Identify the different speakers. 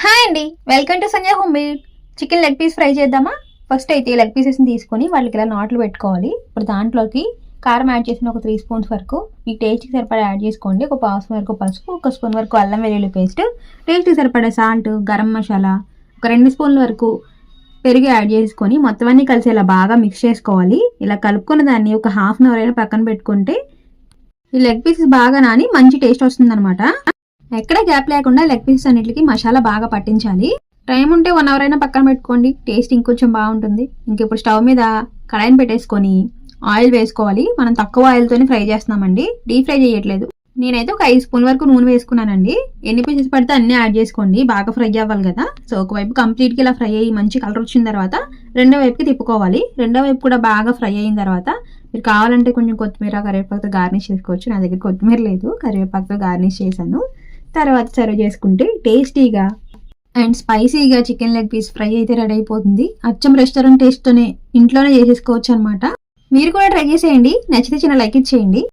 Speaker 1: Hi అండి. Welcome to Sanjay home made chicken leg piece fry చేద్దామా? First అయితే leg పీసెస్ని తీసుకొని వాళ్ళకి ఇలా నాట్లు పెట్టుకోవాలి. ఇప్పుడు దాంట్లోకి కారం యాడ్ చేసిన ఒక త్రీ స్పూన్స్ వరకు మీ టేస్ట్కి సరిపడా యాడ్ చేసుకోండి. ఒక పావు స్పూన్ వరకు పసుపు ఒక స్పూన్ వరకు అల్లం వెల్లుల్లి పేస్ట్. టేస్ట్కి సరిపడా సాల్ట్ గరం మసాలా ఒక రెండు స్పూన్ల వరకు పెరుగు యాడ్ చేసుకొని మొత్తం అన్ని కలిసి ఇలా బాగా మిక్స్ చేసుకోవాలి. ఇలా కలుపుకున్న దాన్ని ఒక హాఫ్ అన్ అవర్ అయినా పక్కన పెట్టుకుంటే ఈ లెగ్ పీసెస్ బాగా నాని మంచి టేస్ట్ వస్తుందన్నమాట. ఎక్కడ గ్యాప్ లేకుండా లెగ్ పీసెస్ అన్నిటికి మసాలా బాగా పట్టించాలి. టైం ఉంటే వన్ అవర్ అయినా పక్కన పెట్టుకోండి. టేస్ట్ ఇంకొంచెం బాగుంటుంది. ఇంక ఇప్పుడు స్టవ్ మీద కడాయిని పెట్టేసుకొని ఆయిల్ వేసుకోవాలి. మనం తక్కువ ఆయిల్తోనే ఫ్రై చేస్తున్నామండి. డీప్ ఫ్రై చేయట్లేదు. నేనైతే ఒక ఐదు స్పూన్ వరకు నూనె వేసుకున్నానండి. ఎన్ని పీసెస్ పడితే అన్ని యాడ్ చేసుకోండి. బాగా ఫ్రై అవ్వాలి కదా. సో ఒకవైపు కంప్లీట్గా ఇలా ఫ్రై అయ్యి మంచి కలర్ వచ్చిన తర్వాత రెండో వైపుకి తిప్పుకోవాలి. రెండో వైపు కూడా బాగా ఫ్రై అయిన తర్వాత మీరు కావాలంటే కొంచెం కొత్తిమీర కరివేపాకుతో గార్నిష్ చేసుకోవచ్చు. నా దగ్గర కొత్తిమీర లేదు. కరివేపాకుతో గార్నిష్ చేశాను. తర్వాత సర్వ్ చేసుకుంటే టేస్టీగా అండ్ స్పైసీగా చికెన్ లెగ్ పీస్ ఫ్రై అయితే రెడీ అయిపోతుంది. అచ్చం రెస్టారెంట్ టేస్ట్తోనే ఇంట్లోనే చేసేసుకోవచ్చు అనమాట మీరు కూడా ట్రై చేసేయండి. నచ్చితే చిన్న లైక్ ఇచ్చేయండి.